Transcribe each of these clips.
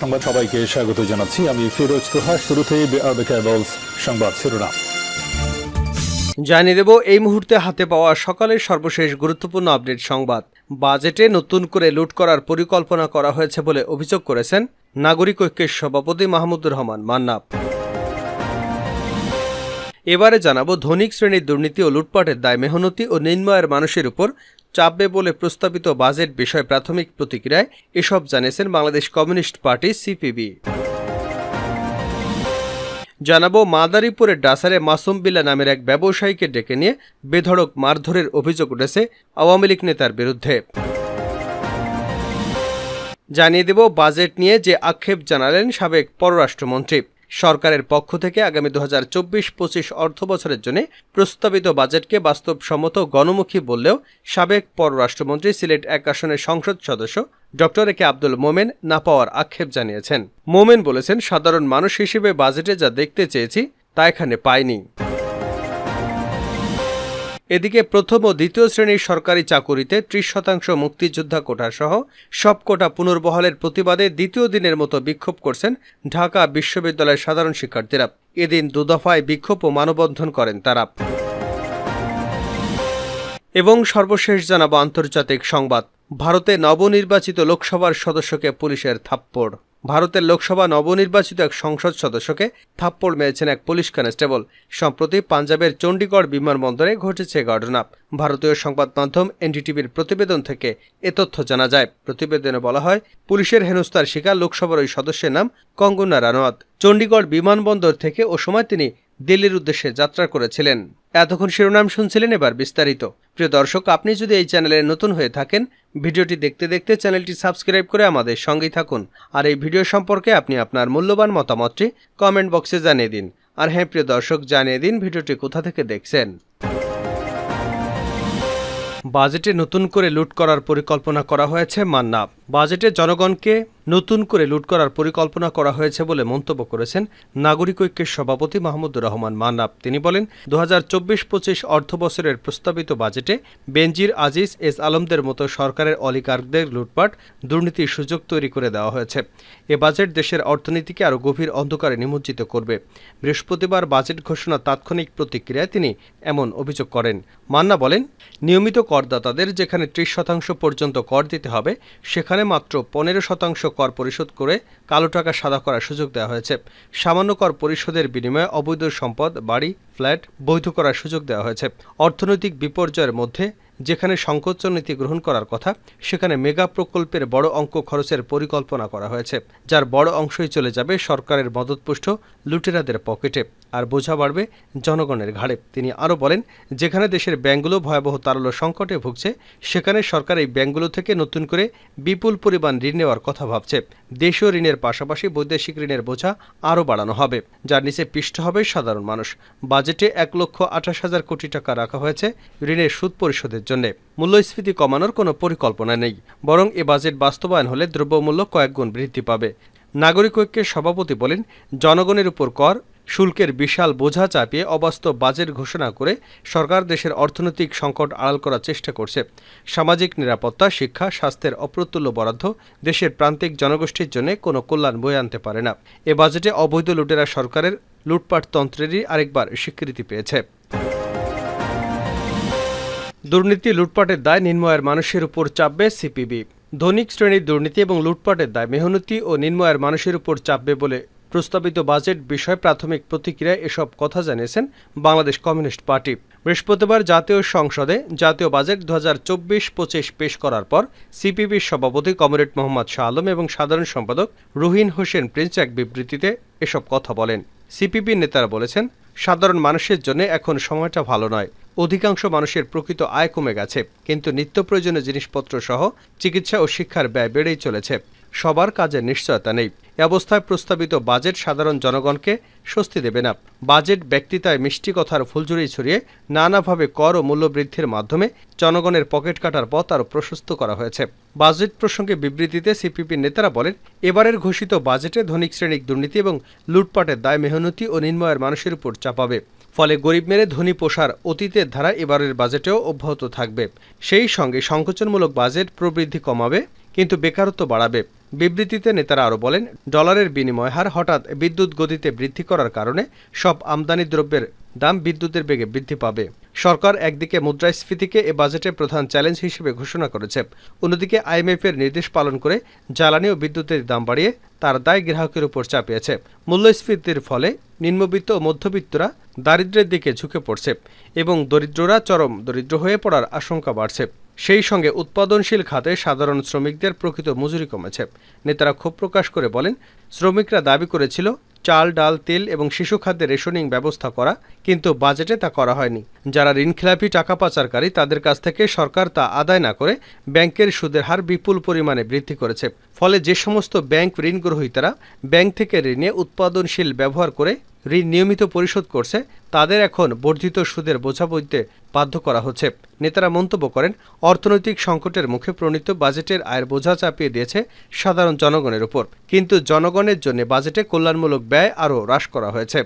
সংবাদ সবাইকে স্বাগত জানাচ্ছি। আমি ফিরোজ তোহা, শুরুতেই কেবলস সংবাদ শিরোনাম। জানিয়ে দেব, এই মুহূর্তে হাতে পাওয়া সকালের সর্বশেষ গুরুত্বপূর্ণ আপডেট সংবাদ। বাজেটে নতুন করে লুট করার পরিকল্পনা করা হয়েছে বলে অভিযোগ করেছেন নাগরিক ঐক্যের সভাপতি মাহমুদুর রহমান মান্নাব। এবারে জানাব, ধনিক শ্রেণির দুর্নীতি ও লুটপাটের দায় মেহনতি ও নিম্নয়ের মানুষের উপর চাপবে বলে প্রস্তাবিত বাজেট বিষয়ে প্রাথমিক প্রতিক্রিয়ায় এসব জানিয়েছেন বাংলাদেশ কমিউনিস্ট পার্টি সিপিবি। জানাব মাদারীপুরের ডাসারে মাসুম বিল্লা নামের এক ব্যবসায়ীকে ডেকে নিয়ে বেধড়ক মারধরের অভিযোগ উঠেছে আওয়ামী লীগ নেতার বিরুদ্ধে। জানিয়ে দেব, বাজেট নিয়ে যে আক্ষেপ জানালেন সাবেক পররাষ্ট্রমন্ত্রী। সরকারের পক্ষ থেকে আগামী দু হাজার চব্বিশ পঁচিশ অর্থ বছরের জন্য প্রস্তাবিত বাজেটকে বাস্তবসম্মত গণমুখী বললেও সাবেক পররাষ্ট্রমন্ত্রী, সিলেট এক আসনের সংসদ সদস্য ডক্টর একে আব্দুল মোমেন না পাওয়ার আক্ষেপ জানিয়েছেন। মোমেন বলেছেন, সাধারণ মানুষ হিসেবে বাজেটে যা দেখতে চেয়েছি তা এখানে পাইনি। এদিকে প্রথম ও দ্বিতীয় শ্রেণির সরকারি চাকুরিতে ত্রিশ শতাংশ মুক্তিযোদ্ধা কোটা সহ সব কোটা পুনর্বহালের প্রতিবাদে দ্বিতীয় দিনের মতো বিক্ষোভ করছেন ঢাকা বিশ্ববিদ্যালয়ের সাধারণ শিক্ষার্থীরা। এদিন দুদফায় বিক্ষোভ ও মানববন্ধন করেন তারা। এবং সর্বশেষ জানাব আন্তর্জাতিক সংবাদ। ভারতে নবনির্বাচিত লোকসভার সদস্যকে পুলিশের থাপ্পড়। ভারতের লোকসভা নবনির্বাচিত এক সংসদ সদস্যকে থাপ্পড় মেরেছেন এক পুলিশ কনস্টেবল। সম্প্রতি পাঞ্জাবের চণ্ডীগড় বিমানবন্দরে ঘটেছে ঘটনা। ভারতীয় সংবাদ মাধ্যম এনডিটিভির প্রতিবেদন থেকে এ তথ্য জানা যায়। প্রতিবেদনে বলা হয়, পুলিশের হেনস্থার শিকার লোকসভার ওই সদস্যের নাম কঙ্গনা রানোয়াত চণ্ডীগড় বিমানবন্দর থেকে ও সময় তিনি দিল্লির উদ্দেশ্যে যাত্রা করেছিলেন। এতক্ষণ শিরোনাম শুনছিলেন এবার বিস্তারিত। প্রিয় দর্শক, আপনি যদি এই চ্যানেলে নতুন হয়ে থাকেন, ভিডিওটি দেখতে দেখতে চ্যানেলটি সাবস্ক্রাইব করে আমাদের সঙ্গেই থাকুন। আর এই ভিডিও সম্পর্কে আপনি আপনার মূল্যবান মতামতটি কমেন্ট বক্সে জানিয়ে দিন। আর হ্যাঁ প্রিয় দর্শক, জানিয়ে দিন ভিডিওটি কোথা থেকে দেখছেন। বাজেটে নতুন করে লুট করার পরিকল্পনা করা হয়েছে মান্না বাজেটে জনগণকে নতুন করে লুট করার পরিকল্পনা করা হয়েছে বলে মন্তব্য করেছেন নাগরিক ঐক্যের সভাপতি মাহমুদুর রহমান মান্নাব। তিনি বলেন দু হাজার চব্বিশ পঁচিশ অর্থ বছরের প্রস্তাবিত বাজেটে বেনজির আজিজ এস আলমদের মতো সরকারের অলিকারদের লুটপাট দুর্নীতির সুযোগ তৈরি করে দেওয়া হয়েছে। এ বাজেট দেশের অর্থনীতিকে আরও গভীর অন্ধকারে নিমজ্জিত করবে। বৃহস্পতিবার বাজেট ঘোষণা তাৎক্ষণিক প্রতিক্রিয়ায় তিনি এমন অভিযোগ করেন। মান্না বলেন, নিয়মিত করদাতাদের যেখানে ত্রিশ শতাংশ পর্যন্ত কর দিতে হবে, সেখানে মাত্র পনেরো শতাংশ কর পরিশোধ করে কালো টাকা সাদা করার সুযোগ দেওয়া হয়েছে। সামান্য কর পরিশোধের বিনিময়ে অবৈধ সম্পদ, বাড়ি, ফ্ল্যাট বৈধ করার সুযোগ দেওয়া হয়েছে। অর্থনৈতিক বিপর্যয়ের মধ্যে যেখানে সংকোচন নীতি গ্রহণ করার কথা, সেখানে মেগা প্রকল্পের বড় অঙ্ক খরচের পরিকল্পনা করা হয়েছে, যার বড় অংশই চলে যাবে সরকারের মদতপুষ্ট লুটেরাদের পকেটে। আর বোঝা বাড়বে জনগণের ঘাড়ে। তিনি আরও বলেন, যেখানে দেশের ব্যাংকগুলো ভয়াবহ তারল্য সংকটে ভুগছে, সেখানে সরকার এই ব্যাংকগুলো থেকে নতুন করে বিপুল পরিমাণ ঋণ নেওয়ার কথা ভাবছে। দেশীয় ঋণের পাশাপাশি বৈদেশিক ঋণের বোঝা আরও বাড়ানো হবে, যার নিচে পিষ্ট হবে সাধারণ মানুষ। বাজেটে এক লক্ষ আঠাশ হাজার কোটি টাকা রাখা হয়েছে ঋণের সুদ পরিশোধের জন্য মূল্যস্ফীতি কমানোর কোনো পরিকল্পনা নেই, বরং এ বাজেট বাস্তবায়ন হলে দ্রব্যমূল্য কয়েকগুণ বৃদ্ধি পাবে। নাগরিক ঐক্যের সভাপতি বলেন, জনগণের উপর কর, শুল্কের বিশাল বোঝা চাপিয়ে অবাস্তব বাজেট ঘোষণা করে সরকার দেশের অর্থনৈতিক সংকট আড়াল করার চেষ্টা করছে। সামাজিক নিরাপত্তা, শিক্ষা, স্বাস্থ্যের অপ্রতুল্য বরাদ্দ দেশের প্রান্তিক জনগোষ্ঠীর জন্য কোনো কল্যাণ বয়ে আনতে পারে না। এ বাজেটে অবৈধ লুটেরা সরকারের লুটপাট তন্ত্রেরই আরেকবার স্বীকৃতি পেয়েছে। দুর্নীতি, লুটপাটের দায় নির্ময়ের মানুষের উপর চাপবে সিপিবি। ধনিক শ্রেণির দুর্নীতি এবং লুটপাটের দায় মেহনতি ও নির্ময়ের মানুষের উপর চাপবে বলে প্রস্তাবিত বাজেট বিষয়ে প্রাথমিক প্রতিক্রিয়ায় এসব কথা জানিয়েছেন বাংলাদেশ কমিউনিস্ট পার্টি। বৃহস্পতিবার জাতীয় সংসদে জাতীয় বাজেট দু হাজার চব্বিশ পঁচিশ পেশ করার পর সিপিবির সভাপতি কমরেড মোহাম্মদ শাহ আলম এবং সাধারণ সম্পাদক রুহিন হোসেন প্রিন্স এক বিবৃতিতে এসব কথা বলেন। সিপিবি নেতারা বলেছেন সাধারণ মানুষের জন্য এখন সময়টা ভালো নয়। অধিকাংশ মানুষের প্রকৃত আয় কমে গেছে, কিন্তু নিত্য প্রয়োজনীয় জিনিসপত্র সহ চিকিৎসা ও শিক্ষার ব্যয় বেড়েই চলেছে। সবার কাজের নিশ্চয়তা নেই। অবস্থায় প্রস্তাবিত বাজেট সাধারণ জনগণকে স্বস্তি দেবে না। বাজেট ব্যক্তিতায় মিষ্টি কথার ফুলঝুরি ছড়িয়ে নানাভাবে কর ও মূল্যবৃদ্ধির মাধ্যমে জনগণের পকেট কাটার পথ আরও প্রশস্ত করা হয়েছে। বাজেট প্রসঙ্গে বিবৃতিতে সিপিপি নেতারা বলেন, এবারের ঘোষিত বাজেটে ধনিক শ্রেণির দুর্নীতি এবং লুটপাটের দায়, মেহনতি ও নির্ময়ের মানুষের উপর চাপাবে। ফলে গরিব মেরে ধনী পোষার অতীতের ধারা এবারের বাজেটেও অব্যাহত থাকবে। সেই সঙ্গে সংকোচনমূলক বাজেট প্রবৃদ্ধি কমাবে। কিন্তু বেকারত্ব বাড়াবে। বিবৃতিতে নেতারা আরও বলেন, ডলারের বিনিময় হার হঠাৎ বিদ্যুৎ গতিতে বৃদ্ধি করার কারণে সব আমদানি দ্রব্যের দাম বিদ্যুতের বেগে বৃদ্ধি পাবে। সরকার একদিকে মুদ্রাস্ফীতিকে এ বাজেটে প্রধান চ্যালেঞ্জ হিসেবে ঘোষণা করেছে, অন্যদিকে আইএমএফের নির্দেশ পালন করে জ্বালানি ও বিদ্যুতের দাম বাড়িয়ে তার দায় গ্রাহকের উপর চাপিয়েছে। মূল্যস্ফীতির ফলে নিম্নবিত্ত ও মধ্যবিত্তরা দারিদ্র্যের দিকে ঝুঁকে পড়ছে এবং দরিদ্ররা চরম দরিদ্র হয়ে পড়ার আশঙ্কা বাড়ছে। সেই সঙ্গে উৎপাদনশীল খাতে সাধারণ শ্রমিকদের প্রকৃত মজুরি কমেছে। নেতারা ক্ষোভ প্রকাশ করে বলেন, শ্রমিকরা দাবি করেছিল, চাল, ডাল, তেল এবং শিশু খাদ্যের রেশনিং ব্যবস্থা করা, কিন্তু বাজেটে তা করা হয়নি। যারা ঋণখেলাপি, টাকা পাচারকারী, তাদের কাছ থেকে সরকার তা আদায় না করে ব্যাংকের সুদের হার বিপুল পরিমাণে বৃদ্ধি করেছে। ফলে যে সমস্ত ব্যাংক ঋণ গ্রহীতারা ব্যাংক থেকে ঋণে উৎপাদনশীল ব্যবহার করে ঋণ নিয়মিত পরিশোধ করছে, তাদের এখন বর্ধিত সুদের বোঝা বইতে বাধ্য করা হচ্ছে। নেতারা মন্তব্য করেন, অর্থনৈতিক সংকটের মুখে প্রণীত বাজেটের আয়ের বোঝা চাপিয়ে দিয়েছে সাধারণ জনগণের উপর। কিন্তু জনগণের জন্য বাজেটে কল্যাণমূলক ব্যয় আরও হ্রাস করা হয়েছে।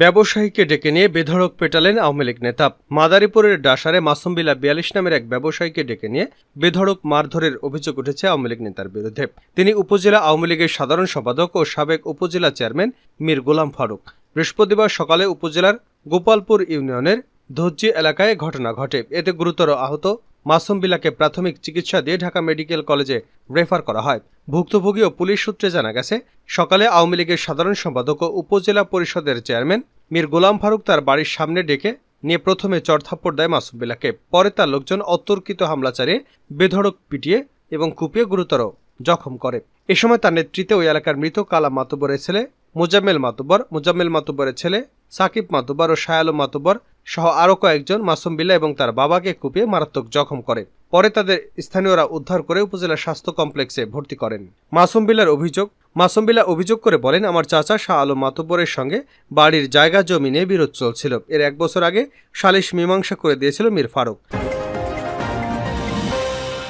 ব্যবসায়ীকে ডেকে নিয়ে বেধড়ক পেটালেন আওয়ামী লীগ নেতা। মাদারীপুরের ডাসারে মাসুমবিলা বিয়াল্লিশ নামের এক ব্যবসায়ীকে ডেকে নিয়ে বেধড়ক মারধরের অভিযোগ উঠেছে আওয়ামী লীগ নেতার বিরুদ্ধে। তিনি উপজেলা আওয়ামী লীগের সাধারণ সম্পাদক ও সাবেক উপজেলা চেয়ারম্যান মীর গোলাম ফারুক। বৃহস্পতিবার সকালে উপজেলার গোপালপুর ইউনিয়নের ধজ্জি এলাকায় ঘটনা ঘটে। এতে গুরুতর আহত মাসুম বিলাকে প্রাথমিক চিকিৎসা দিয়ে ঢাকা মেডিকেল কলেজে রেফার করা হয়। ভুক্তভোগী ও পুলিশ সূত্রে জানা গেছে, সকালে আওয়ামী লীগের সাধারণ সম্পাদক ও উপজেলা পরিষদের চেয়ারম্যান মীর গোলাম ফারুক তার বাড়ির সামনে ডেকে নিয়ে প্রথমে চড়থাপ্পড় দেয় মাসুম বিলাকে। পরে তার লোকজন অতর্কিত হামলা চালিয়ে বেধড়ক পিটিয়ে এবং কুপিয়ে গুরুতর জখম করে। এ সময় তার নেতৃত্বে ওই এলাকার মৃত কালা মাতব্বরের ছেলে মোজাম্মেল মাতব্বর, মোজাম্মেল মাতব্বরের ছেলে সাকিব মাতব্বর ও শায়ালু মাতব্বর সহ আরও কয়েকজন মাসুম বিল্লা এবং তার বাবাকে কুপিয়ে মারাত্মক জখম করে। পরে তাদের স্থানীয়রা উদ্ধার করে উপজেলা স্বাস্থ্য কমপ্লেক্সে ভর্তি করেন। মাসুম বিল্লার অভিযোগ, মাসুম বিল্লা অভিযোগ করে বলেন, আমার চাচা শাহ আলম মাতব্বরের সঙ্গে বাড়ির জায়গা জমি নিয়ে বিরোধ চলছিল। এর এক বছর আগে সালিশ মীমাংসা করে দিয়েছিল মীর ফারুক।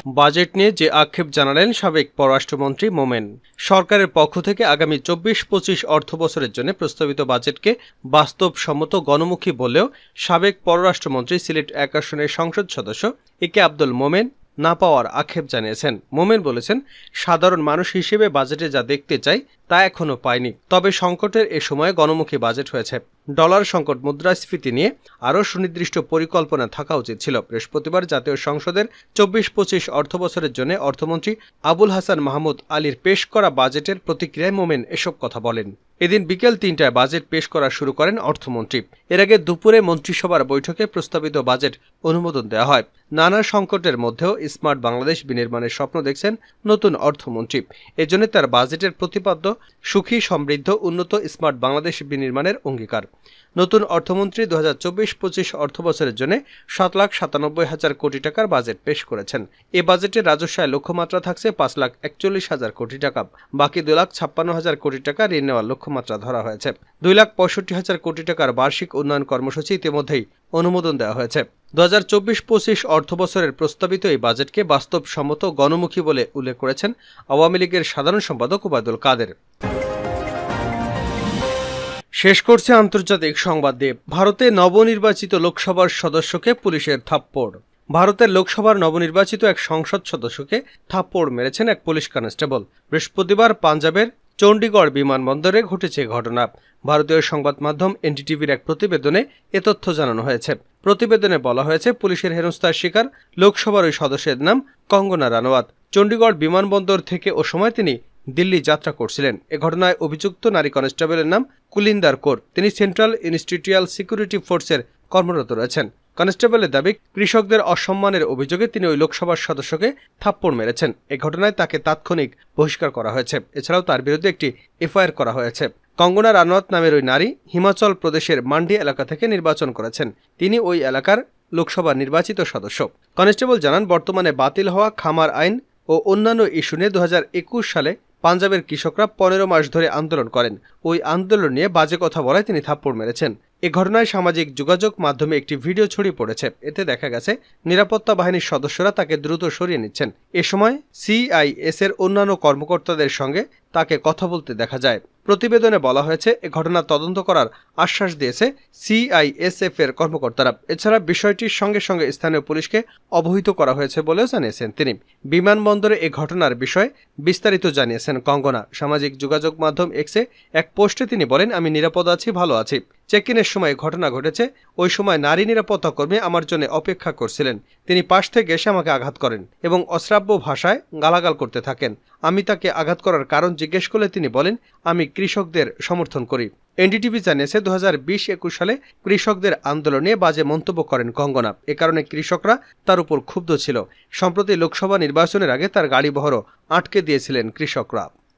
বাজেট নিয়ে যে আক্ষেপ জানালেন সাবেক পররাষ্ট্রমন্ত্রী মোমেন, সরকারের পক্ষ থেকে আগামী চব্বিশ পঁচিশ অর্থ বছরের জন্য প্রস্তাবিত বাজেটকে বাস্তবসম্মত গণমুখী বলেও সাবেক পররাষ্ট্রমন্ত্রী সিলেট এক আসনের সংসদ সদস্য এ কে আব্দুল মোমেন না পাওয়ার আক্ষেপ জানিয়েছেন। মোমেন বলেছেন, সাধারণ মানুষ হিসেবে বাজেটে যা দেখতে চাই তা এখনও পায়নি। তবে সংকটের এ সময়ে গণমুখী বাজেট হয়েছে। ডলার সংকট মুদ্রাস্ফীতি নিয়ে আরও সুনির্দিষ্ট পরিকল্পনা থাকা উচিত ছিল। বৃহস্পতিবার জাতীয় সংসদের চব্বিশ পঁচিশ অর্থবছরের জন্য অর্থমন্ত্রী আবুল হাসান মাহমুদ আলীর পেশ করা বাজেটের প্রতিক্রিয়ায় মোমেন এসব কথা বলেন। এদিন বিকেল তিনটায় বাজেট পেশ করা শুরু করেন অর্থমন্ত্রী। এর আগে দুপুরে মন্ত্রিসভার বৈঠকে প্রস্তাবিত বাজেট অনুমোদন দেওয়া হয়। নানা সংকটের মধ্যেও স্মার্ট বাংলাদেশ বিনির্মাণের স্বপ্ন দেখছেন নতুন অর্থমন্ত্রী। এজন্য তার বাজেটের প্রতিপাদ্য সুখী, সমৃদ্ধ, উন্নত, স্মার্ট বাংলাদেশ বিনির্মাণের অঙ্গীকার। নতুন অর্থমন্ত্রী দু হাজার চব্বিশ পঁচিশ অর্থবছরের জন্য সাত লাখ সাতানব্বই হাজার কোটি টাকার বাজেট পেশ করেছেন। এ বাজেটে রাজস্বায় লক্ষ্যমাত্রা থাকছে পাঁচ লাখ একচল্লিশ হাজার কোটি টাকা। বাকি দুই লাখ ছাপ্পান্ন হাজার কোটি টাকা ঋণ নেওয়ার লক্ষ্যমাত্রা ধরা হয়েছে। দুই লাখ পঁয়ষট্টি হাজার কোটি টাকার বার্ষিক উন্নয়ন কর্মসূচি ইতিমধ্যেই অনুমোদন দেওয়া হয়েছে। দু হাজার চব্বিশ পঁচিশ অর্থবছরের প্রস্তাবিত এই বাজেটকে বাস্তবসম্মত গণমুখী বলে উল্লেখ করেছেন আওয়ামী লীগের সাধারণ সম্পাদক ওবায়দুল কাদের। শেষ করছে আন্তর্জাতিক সংবাদ দিয়ে ভারতে নবনির্বাচিত লোকসভার সদস্যকে পুলিশের থাপ্পড়। ভারতের লোকসভার নবনির্বাচিত এক সংসদ সদস্যকে থাপ্পড় মেরেছেন এক পুলিশ কনস্টেবল। বৃহস্পতিবার পাঞ্জাবের চণ্ডীগড় বিমানবন্দরে ঘটেছে ঘটনা। ভারতীয় সংবাদ মাধ্যম এনডিটিভির এক প্রতিবেদনে এ তথ্য জানানো হয়েছে। প্রতিবেদনে বলা হয়েছে, পুলিশের হেনস্থার শিকার লোকসভার ওই সদস্যের নাম কঙ্গনা রানোয়াত চণ্ডীগড় বিমানবন্দর থেকে ও সময় তিনি দিল্লি যাত্রা করছিলেন। এ ঘটনায় অভিযুক্ত নারী কনস্টেবলের নাম কুলিন্দার কোর। তিনি সেন্ট্রাল ইনস্টিটিউয়াল সিকিউরিটি ফোর্সের কর্মরত রয়েছেন। কনস্টেবলের দাবি, কৃষকদের অসম্মানের অভিযোগে তিনি ওই লোকসভার সদস্যকে থাপ্পড় মেরেছেন। এ ঘটনায় তাকে তাৎক্ষণিক বহিষ্কার করা হয়েছে। এছাড়াও তার বিরুদ্ধে একটি এফআইআর করা হয়েছে। কঙ্গনা রানোয়াত নামের ওই নারী হিমাচল প্রদেশের মান্ডি এলাকা থেকে নির্বাচন করেছেন। তিনি ওই এলাকার লোকসভা নির্বাচিত সদস্য। কনস্টেবল জানান, বর্তমানে বাতিল হওয়া খামার আইন ও অন্যান্য ইস্যু নিয়ে দু হাজার একুশ সালে পাঞ্জাবের কৃষকরা পনেরো মাস ধরে আন্দোলন করেন। ওই আন্দোলন নিয়ে বাজে কথা বলায় তিনি থাপ্পড় মেরেছেন। এ ঘটনায় সামাজিক যোগাযোগ মাধ্যমে একটি ভিডিও ছড়িয়ে পড়েছে। এতে দেখা গেছে, নিরাপত্তা বাহিনীর সদস্যরা তাকে দ্রুত সরিয়ে নিচ্ছেন। এ সময় সিআইএস এর অন্যান্য কর্মকর্তাদের সঙ্গে তাকে কথা বলতে দেখা যায়। প্রতিবেদনে বলা হয়েছে, এ ঘটনা তদন্ত করার আশ্বাস দিয়েছে সিআইএসএফ এর কর্মকর্তারা। এছাড়া বিষয়টির সঙ্গে সঙ্গে স্থানীয় পুলিশকে অবহিত করা হয়েছে বলেও জানিয়েছেন তিনি। বিমানবন্দরে এ ঘটনার বিষয়ে বিস্তারিত জানিয়েছেন কঙ্গনা। সামাজিক যোগাযোগ মাধ্যম এক্সে এক পোস্টে তিনি বলেন, আমি নিরাপদ আছি, ভালো আছি। চেক ইনের সময় ঘটনা ঘটেছে। ওই সময় নারী নিরাপত্তা কর্মী আমার জন্য অপেক্ষা করছিলেন। তিনি পাশ থেকে এসে আমাকে আঘাত করেন এবং অশ্রাব্য ভাষায় গালাগাল করতে থাকেন। আমি তাকে আঘাত করার কারণ জিজ্ঞেস করলে তিনি বলেন, আমি কৃষকদের সমর্থন করি। এনডিটিভি জানিয়েছে দু হাজার বিশ একুশ সালে কৃষকদের আন্দোলনে বাজে মন্তব্য করেন কঙ্গনা এ কারণে কৃষকরা তার উপর ক্ষুব্ধ ছিল। সম্প্রতি লোকসভা নির্বাচনের আগে তার গাড়ি আটকে দিয়েছিলেন কৃষকরা।